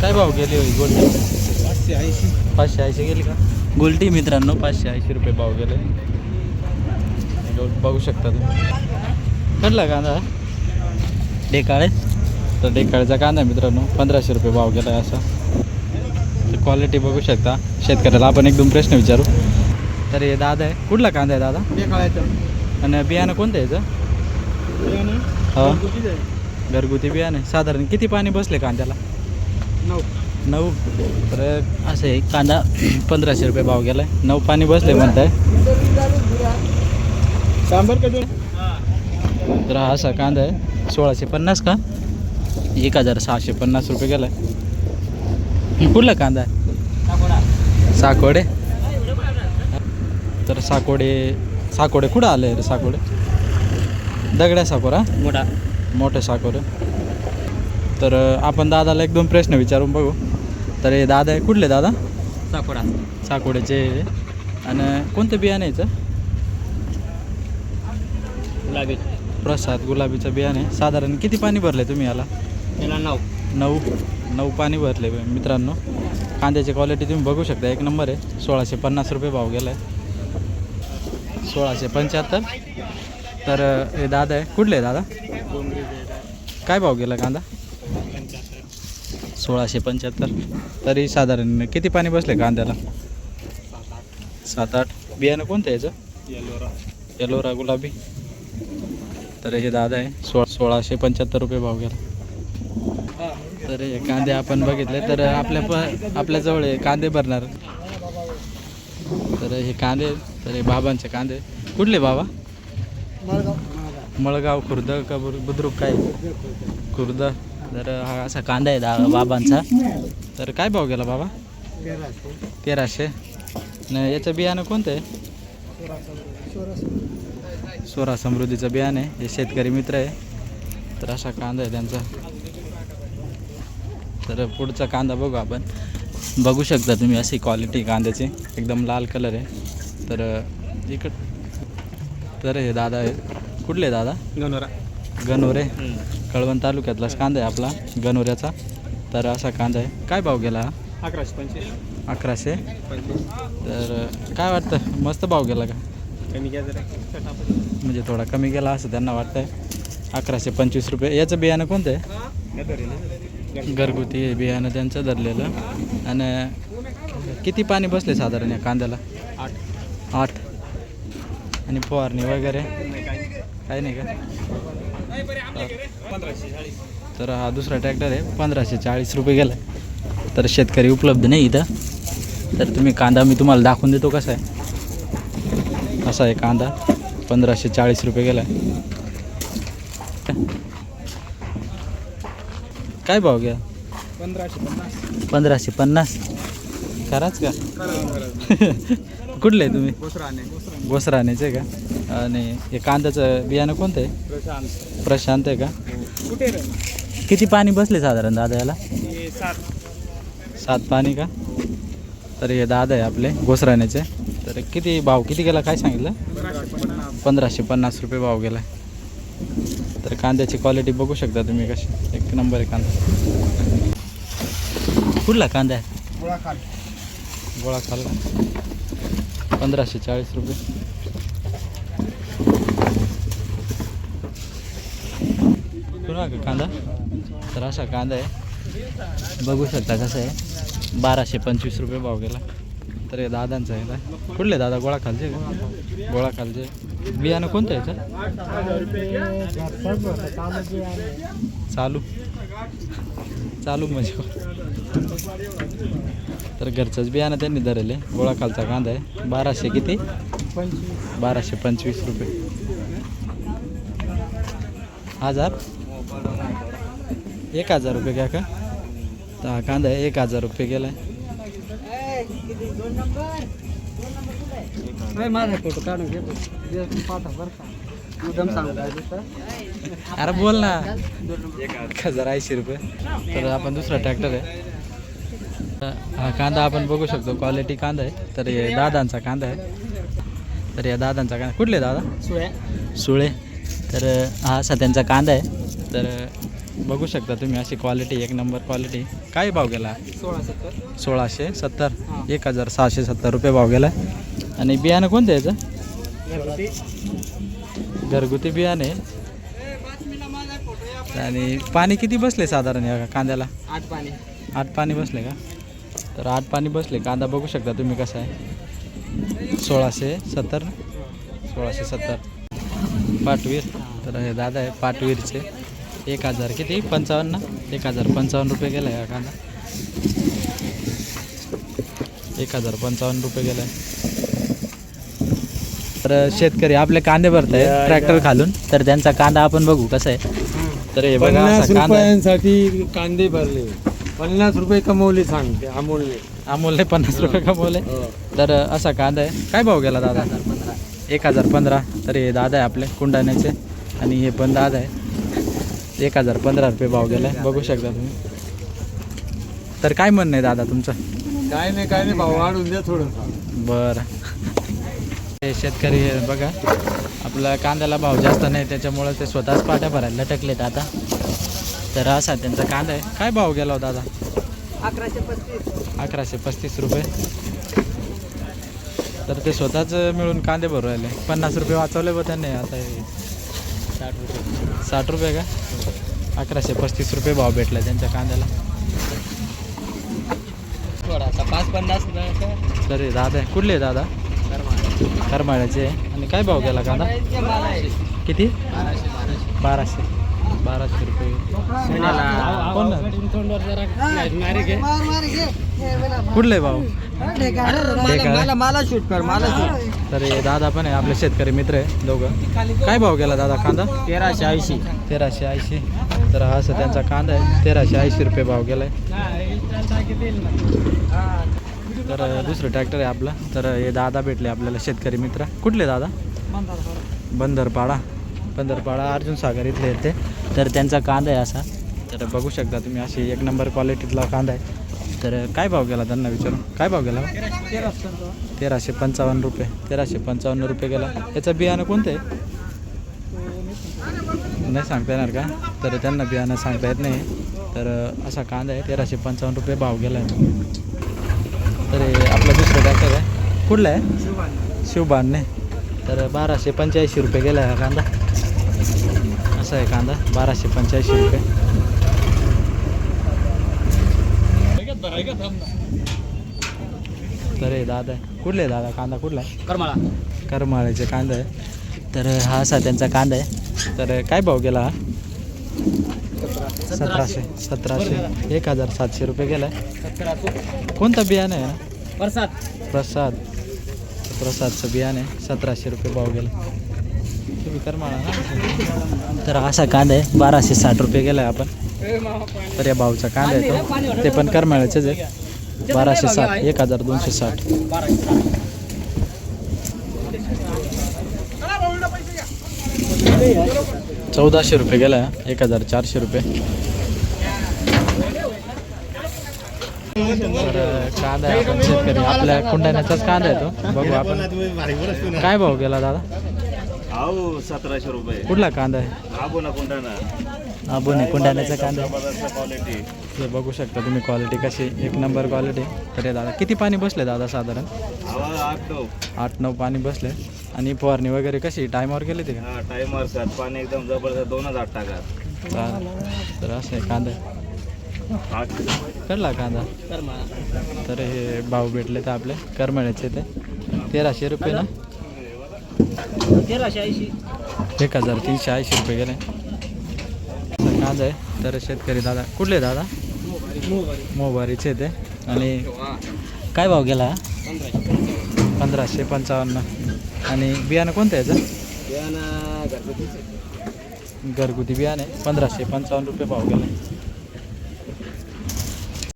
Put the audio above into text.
काय भाव गेली होई गोल्टी पाचशे ऐंशी पाचशे ऐंशी गेली का? गोल्टी मित्रांनो पाचशे ऐंशी रुपये भाव गेले. बघू शकता तुम्ही. कटला कांदा? डेकाळे. तर डेकाळेचा कांदा आहे मित्रांनो पंधराशे रुपये भाव गेला आहे असा क्वालिटी बघू शकता. शेतकऱ्याला आपण एकदम प्रश्न विचारू. तर हे दादा आहे. कुठला कांदा आहे दादा? बेकाळायचं आणि बियाणं कोणतं आहे याचं? हो. घरगुती बियाणं साधारण किती पाणी बसले कांद्याला? नऊ. नऊ? तर असं आहे कांदा पंधराशे रुपये भाव गेला आहे नऊ पाणी बसले म्हणताय. सांबर का तर हा असा कांदा आहे. सोळाशे पन्नास का? एक हजार सहाशे पन्नास रुपये गेला आहे कुठला कांदा आहे? साकोडे. तर साकोडे साकोडे कुठं आले रे साकोडे? दगड्या साकोरा? मोठा मोठे साकोरे. तर आपण दादाला एक दोन प्रश्न विचारून बघू. तर हे दादा आहे. कुठले दादा? साकोडा. साकोड्याचे आणि कोणतं बियाणं आहे गुलाबी. प्रसाद गुलाबीचं बियाणे साधारण किती पाणी भरले तुम्ही याला? याला नऊ. नऊ. नऊ पाणी भरले मित्रांनो. कांद्याची क्वालिटी तुम्ही बघू शकता. एक नंबर आहे. सोळाशे पन्नास रुपये भाव गेला आहे सोळाशे पंच्याहत्तर. तर हे दादा आहे. कुठले आहे दादा? काय भाव गेला कांदा? सोळाशे पंच्याहत्तर. तरी साधारण किती पाणी बसले कांद्याला? सात आठ. बियाणं कोणतं याचं? येलोरा गुलाबी. तर हे दादा आहे. सोळा सोळाशे पंच्याहत्तर रुपये भाव गेला. तर हे कांदे आपण बघितले तर आपल्या प आपल्याजवळ हे कांदे भरणार. तर हे कांदे तर हे बाबांचे कांदे. कुठले बाबा? मळगाव. खुर्द का बुद्रुक काय? खुर्द. तर हा असा कांदा आहे दा बाबांचा. तर काय भाव गेला बाबा? तेराशे. आणि याचं बियाणं कोणतं आहे? सोरा समृद्धीचं बियाणं आहे. हे शेतकरी मित्र आहे. तर असा कांदा आहे त्यांचा. तर पुढचा कांदा बघू आपण. बघू शकता तुम्ही अशी क्वालिटी कांद्याची. एकदम लाल कलर आहे. तर इकड तर हे दादा आहे. कुठले दादा? गनोरा गणोरे. कळवण तालुक्यातलाच कांदा आहे आपला गणोऱ्याचा. तर असा कांदा आहे. काय भाव गेला हा? अकराशे पंचवीस. अकराशे. तर काय वाटतं? मस्त भाव गेला का? कमी घ्या जरा. म्हणजे थोडा कमी गेला असं त्यांना वाटतंय. अकराशे पंचवीस रुपये. याचं बियाणं कोणतं आहे? घरगुती बियाणं त्यांचं धरलेलं. आणि किती पाणी बसले साधारण या कांद्याला? आठ. आठ. आणि फवारणी वगैरे? काही नाही का? तर हा दुसरा ट्रॅक्टर आहे. पंधराशे चाळीस रुपये गेला तर शेतकरी उपलब्ध नाही इथं. तर तुम्ही कांदा मी तुम्हाला दाखवून देतो कसा आहे. असा आहे कांदा. पंधराशे चाळीस रुपये गेला काय भाव घ्या? पंधराशे पन्नास. पंधराशे पन्नास. खराच का? कुठले आहे तुम्ही? दुसराने गोसराण्याचे का? आणि हे कांद्याचं बियाणं कोणतं आहे? प्रशांत. आहे का? रे? किती पाणी बसले साधारण दादा याला हे सात. पाणी का? तर हे दादा आहे आपले गोसराण्याचे तर किती भाव किती गेला काय सांगितलं? पंधराशे पन्नास पंधराशे पन्नास रुपये भाव गेला. तर कांद्याची क्वालिटी बघू शकता तुम्ही कशी. एक नंबर आहे कांदा. कुठला कांदा आहे? गोळा खाल खाल्ला. पंधराशे चाळीस रुपये. का कांदा? तर असा कांदा आहे. बघू शकता कसं आहे. बाराशे पंचवीस रुपये भाव गेला. तर हे दादांचा आहे कुठले दादा गोळा खालचे का? गोळा खालचे बियाणं कोणतं आहे याचं? चालू. चालू म्हणजे. तर घरचंच बियाणं त्यांनी धरले. गोळा खालचा कांदा आहे. बाराशे किती? बाराशे पंचवीस रुपये. हजार? एक हजार रुपये घ्या का तर हा कांदा आहे. एक हजार रुपये गेला माझा फोटो काढून घेतो अरे बोल ना. एक हजार ऐंशी रुपये. तर आपण दुसरा ट्रॅक्टर आहे. हा कांदा आपण बघू शकतो. क्वालिटी कांदा आहे. तर हे दादांचा कांदा आहे. तर या दादांचा कांदा. कुठले दादा? सुळ्या सुळे. तर हा असा त्यांचा कांदा आहे. तर बघू शकता तुम्ही अशी क्वालिटी एक नंबर क्वालिटी काय भाव गेला? सोळा सत्तर. सोळाशे सत्तर. एक हजार सहाशे सत्तर रुपये भाव गेला. आणि बियाणं कोणतं याचं? घरगुती बियाणे. आणि पाणी किती बसले साधारण या कांद्याला? आठ पाणी. आठ पाणी बसले का? तर आठ पाणी बसले. कांदा बघू शकता तुम्ही कसा आहे. सोळाशे सत्तर सोळाशे सत्तर. पाटवीर. तर हे दादा आहे पाटवीरचे. एक हजार किती? पंचावन्न एक हजार पंचावन्न रुपये गेला आहे कांदा. एक हजार पंचावन्न रुपये गेला आहे तर शेतकरी आपले कांदे भरत आहे ट्रॅक्टर खालून. तर त्यांचा कांदा आपण बघू कसा आहे. तर हे बघा पन्नास असा कांदा आहे. रुपयांसाठी कांदे भरले. पन्नास रुपये कमवले सांगते अमोलने. अमोलने पन्नास रुपये कमवले. तर असा कांदा आहे. काय भाव गेला दादा? एक हजार पंधरा. तर हे दादा आहे आपले कुंडाण्याचे. आणि हे पण दादा आहे. एक हजार पंधरा रुपये भाव गेला आहे. बघू शकता तुम्ही. तर काय म्हणणं आहे दादा तुमचं? काय नाही काय नाही भाव वाढून द्या थोडंसं बरं. हे शेतकरी बघा आपला कांद्याला भाव जास्त नाही त्याच्यामुळं ते स्वतःच पाट्या भरायला लटकलेत आता. तर असा त्यांचा कांदा आहे. काय भाव गेला होता दादा अकराशे पस्तीस. अकराशे पस्तीस रुपये. तर ते स्वतःच मिळून कांदे भरू राहिले. पन्नास रुपये वाचवले बा त्यांनी आता हे साठ रुपये. साठ रुपये का? अकराशे पस्तीस रुपये भाव भेटला त्यांच्या कांद्याला. थोडासा पाच पन्नास तर दादा कुठले दादा? करमाळ्याचे. आणि काय भाव गेला कांदा? किती? बाराशे. बाराशे रुपये. कुठले भाव? मला मला शूट कर मला शूट तर दादा पण आहे आपले शेतकरी मित्र आहे दोघं. काय भाव गेला दादा कांदा? तेराशे ऐंशी. तेराशे ऐंशी. तर हा असं त्यांचा कांदा आहे. तेराशे ऐंशी रुपये भाव गेला आहे तर दुसरं ट्रॅक्टर आहे आपलं. तर हे दादा भेटले आपल्याला शेतकरी मित्र. कुठले दादा? बंदरपाडा बंदरपाडा अर्जुन सागर इथले येते तर त्यांचा कांदा आहे असा. तर बघू शकता तुम्ही अशी एक नंबर क्वालिटीतला कांदा आहे. तर काय भाव गेला त्यांना विचारून? काय भाव गेला? तेराशे पंचावन्न रुपये. तेराशे पंचावन्न रुपये गेला. याचं बियाणं कोणतं? आहे नाही सांगता येणार का? तर त्यांना बियाणं सांगता येत नाही. तर असा कांदा आहे. तेराशे पंचावन्न रुपये भाव गेला आहे. तर हे आपलं दुसरं ट्रॅक्टर आहे कुठलं आहे? शिवबाणने तर बाराशे पंच्याऐंशी रुपये गेला आहे हा कांदा. असा आहे कांदा बाराशे पंच्याऐंशी रुपये. तर हे दादा कुठले दादा? कांदा कुठला आहे? करमाळा. करमाळ्याचे कांदा आहे. तर हा असा त्यांचा कांदा आहे. तर काय भाव गेला हा? सतराशे. सतराशे. एक हजार सातशे रुपये गेला आहे कोणता बियाणं आहे? प्रसाद. प्रसाद. प्रसादचं बियाणं आहे. सतराशे रुपये भाव गेला. तुम्ही करमाळा ना? तर असा कांदा आहे. बाराशे साठ रुपये गेला आहे आपण. तर या भावचा कांदा आहे तो. ते पण करमाळ्याचेच आहे बाराशे साठ. एक हजार दोनशे साठ. चौदाशे रुपये गेला एक हजार चारशे रुपये. तर कांदा आहे आपण शेतकरी. आपल्या कुंडाण्याचाच कांदा आहे तो. बघू आपण. काय भाव गेला दादा? सतराशे रुपये. कुठला कांदा आहे? आबो ना कोंडाणा. आपण कुंडाण्याचा कांदा हे बघू शकता तुम्ही क्वालिटी कशी एक नंबर क्वालिटी तर हे दादा किती पाणी बसले दादा साधारण? आठ नऊ. आठ नऊ पाणी बसले. आणि फवारणी वगैरे कशी टायमावर गेली ते का? सात पाणी एकदम जबरदस्त दोनच आठ टाका. तर असं आहे कांदा. कडला कांदा? तर हे भाव भेटले तर आपले. करमळ्याचे ते. तेराशे रुपये ना? तेराशे ऐंशी. एक हजार तीनशे ऐंशी रुपये गेले. कांदा आहे. तर शेतकरी दादा कुठले दादा? मोबारीचे ते. आणि काय भाव गेला? पंधराशे पंचावन्न. आणि बियाणं कोणतं आहे याचं? घरगुती बियाणं आहे. पंधराशे पंचावन्न रुपये भाव गेला.